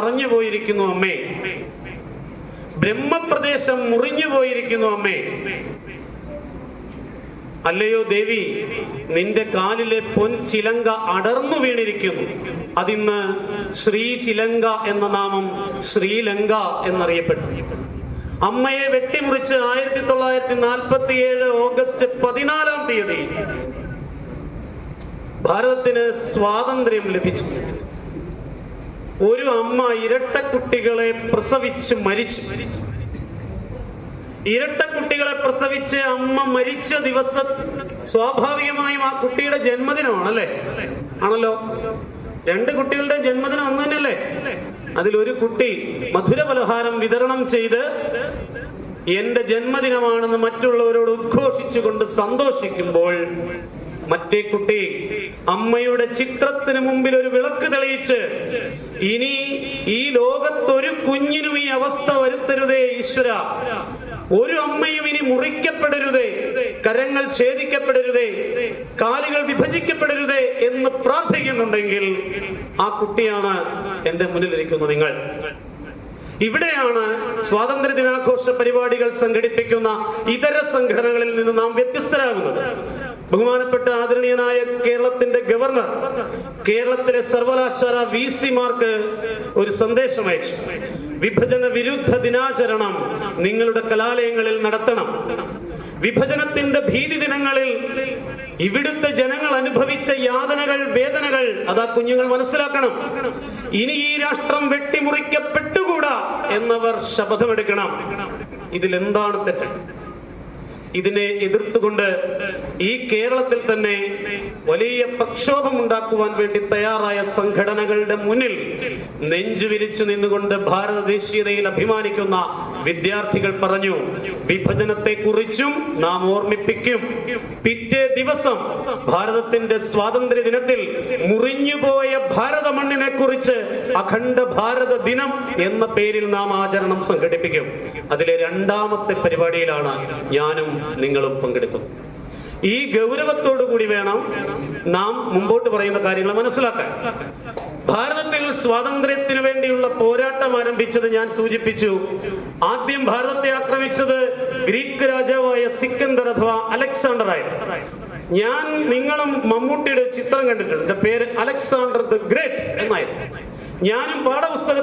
മറഞ്ഞു പോയിരിക്കുന്നു അമ്മേ. ബ്രഹ്മപ്രദേശം മുറിഞ്ഞു പോയിരിക്കുന്നു അമ്മേ. അല്ലയോ ദേവി നിന്റെ കാലിലെ പൊൻ ചിലങ്ക അടർന്നു വീണിരിക്കുന്നു. അതിന്ന് ശ്രീ ചിലങ്ക എന്ന നാമം ശ്രീലങ്ക എന്നറിയപ്പെട്ടു. അമ്മയെ വെട്ടിമുറിച്ച് ആയിരത്തി തൊള്ളായിരത്തി നാൽപ്പത്തി ഏഴ് ഓഗസ്റ്റ് പതിനാലാം തീയതി ഭാരതത്തിന് സ്വാതന്ത്ര്യം ലഭിച്ചു. ഒരു അമ്മ ഇരട്ട കുട്ടികളെ പ്രസവിച്ച് മരിച്ചു. ഇരട്ട കുട്ടികളെ പ്രസവിച്ച് അമ്മ മരിച്ച ദിവസം സ്വാഭാവികമായും ആ കുട്ടിയുടെ ജന്മദിനമാണല്ലേ? ആണല്ലോ? രണ്ട് കുട്ടികളുടെ ജന്മദിനം അന്ന് തന്നെയല്ലേ? അതിലൊരു കുട്ടി മധുര പലഹാരം വിതരണം ചെയ്ത് എന്റെ ജന്മദിനമാണെന്ന് മറ്റുള്ളവരോട് ഉദ്ഘോഷിച്ചുകൊണ്ട് സന്തോഷിക്കുമ്പോൾ മറ്റേ കുട്ടി അമ്മയുടെ ചിത്രത്തിന് മുമ്പിൽ ഒരു വിളക്ക് തെളിയിച്ച് ഇനി ഈ ലോകത്തൊരു കുഞ്ഞിനും ഈ അവസ്ഥ വരുത്തരുതേ ഈശ്വര. ഒരു അമ്മയും ഇനി മുറിക്കപ്പെടരുതേ കരങ്ങൾ ഛേദിക്കപ്പെടരുതേ കാലുകൾ വിഭജിക്കപ്പെടരുതേ എന്ന് പ്രാർത്ഥിക്കുന്നുണ്ടെങ്കിൽ ആ കുട്ടിയാണ് എന്റെ മുന്നിലിരിക്കുന്ന നിങ്ങൾ. ഇവിടെയാണ് സ്വാതന്ത്ര്യ ദിനാഘോഷ പരിപാടികൾ സംഘടിപ്പിക്കുന്ന ഇതര സംഘടനകളിൽ നിന്ന് നാം വ്യത്യസ്തരാകുന്നത്. ബഹുമാനപ്പെട്ട ആദരണീയനായ കേരളത്തിന്റെ ഗവർണർ കേരളത്തിലെ സർവകലാശാല വി സിമാർക്ക് ഒരു സന്ദേശം അയച്ചു. വിഭജന വിരുദ്ധ ദിനാചരണം നിങ്ങളുടെ കലാലയങ്ങളിൽ നടത്തണം. വിഭജനത്തിന്റെ ഭീതി ദിനങ്ങളിൽ ഇവിടുത്തെ ജനങ്ങൾ അനുഭവിച്ച യാതനകൾ വേദനകൾ അതാ കുഞ്ഞുങ്ങൾ മനസ്സിലാക്കണം. ഇനി ഈ രാഷ്ട്രം വെട്ടിമുറിക്കപ്പെട്ടുകൂടാ എന്നവർ ശപഥമെടുക്കണം. ഇതിൽ എന്താണ് തെറ്റ്? ഇതിനെ എതിർത്തുകൊണ്ട് ഈ കേരളത്തിൽ തന്നെ വലിയ പ്രക്ഷോഭം ഉണ്ടാക്കുവാൻ വേണ്ടി തയ്യാറായ സംഘടനകളുടെ മുന്നിൽ നെഞ്ചു വിരിച്ചു നിന്നുകൊണ്ട് ഭാരത ദേശീയതയിൽ അഭിമാനിക്കുന്ന വിദ്യാർത്ഥികൾ പറഞ്ഞു വിഭജനത്തെ കുറിച്ചും നാം ഓർമ്മിപ്പിക്കും. പിറ്റേ ദിവസം ഭാരതത്തിന്റെ സ്വാതന്ത്ര്യ ദിനത്തിൽ മുറിഞ്ഞുപോയ ഭാരത മണ്ണിനെ കുറിച്ച് അഖണ്ഡ ഭാരത ദിനം എന്ന പേരിൽ നാം ആചരണം സംഘടിപ്പിക്കും. അതിലെ രണ്ടാമത്തെ പരിപാടിയിലാണ് ഞാനും നിങ്ങളും പങ്കെടുക്കും. ഈ ഗൗരവത്തോടു കൂടി വേണം നാം മുമ്പോട്ട് പറയുന്ന കാര്യങ്ങൾ മനസ്സിലാക്കാൻ. ഭാരതത്തിൽ സ്വാതന്ത്ര്യത്തിന് വേണ്ടിയുള്ള പോരാട്ടം ആരംഭിച്ചത് ഞാൻ സൂചിപ്പിച്ചു. ആദ്യം ഭാരതത്തെ ആക്രമിച്ചത് ഗ്രീക്ക് രാജാവായ സിക്കന്ദർ അഥവാ അലക്സാണ്ടർ ആയിരുന്നു ഞാൻ നിങ്ങളും മമ്മൂട്ടിയുടെ ചിത്രം കണ്ടിട്ടുണ്ട്. പേര് അലക്സാണ്ടർ ദ ഗ്രേറ്റ് എന്നായിരുന്നു. ഞാനും പാഠപുസ്തക